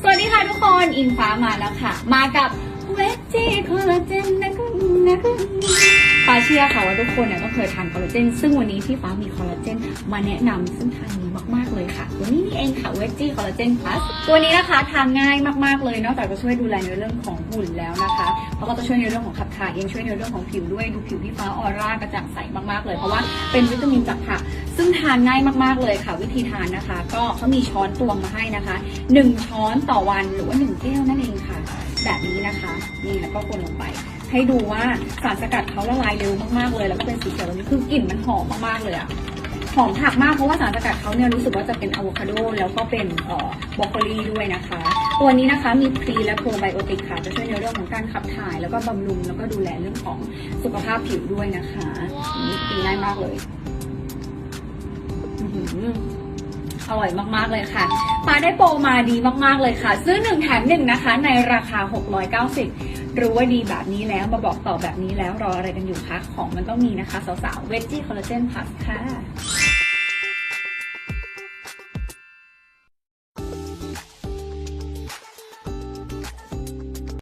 สวัสดีค่ะทุกคนอิงฟ้ามาแล้วค่ะ มากับเวจจีคอลลาเจนนะคุณนะคุณฟ้าเชื่อค่ะว่าทุกคนเนี่ยก็เคยทานคอลลาเจนซึ่งวันนี้ที่ฟ้ามีคอลลาเจนมาแนะนำซึ่งทานดีมากๆเลยค่ะตัวนี้ เองค่ะเวจจี้คอลลาเจนพลัสตัวนี้นะคะทานง่ายมากๆเลยนอกจากจะช่วยดูแลในเรื่องของหุ่นแล้วนะคะเขาก็จะช่วยในเรื่องของขับถ่ายเองช่วยในเรื่องของผิวด้วยดูผิวที่ฟ้าออร่ากระจ่างใสมากๆเลยเพราะว่าเป็นวิตามินจากผักซึ่งทานง่ายมากๆเลยค่ะ วิธีทานนะคะ ก็เขามีช้อนตวงมาให้นะคะ 1 ช้อนต่อวันหรือว่า1แก้วนั่นเองค่ะ แบบนี้นะคะนี่แล้วก็คนลงไปให้ดูว่าสารสกัดเขาละลายเร็วมากๆเลย แล้วก็เป็นสีเขียวนี้คือกลิ่นมันหอมมากๆเลยอะ หอมผักมากเพราะว่าสารสกัดเขาเนี่ยรู้สึกว่าจะเป็นอะโวคาโดแล้วก็เป็นบรอกโคลีด้วยนะคะ ตัวนี้นะคะมีพรีและโปรไบโอติกค่ะจะช่วยในเรื่องของการขับถ่าย แล้วก็บำรุงแล้วก็ดูแลเรื่องของสุขภาพผิวด้วยนะคะนี่กินง่ายมากเลย อร่อยมากๆเลยค่ะปาได้โปรมาดีมากๆเลยค่ะ ซื้อหนึ่งแถมหนึ่งนะคะ ในราคา 690 รู้ว่าดีแบบนี้แล้วมาบอกต่อแบบนี้แล้วรออะไรกันอยู่คะของมันต้องมีนะคะ สาวๆเวจจี้คอลลาเจนพลัสค่ะ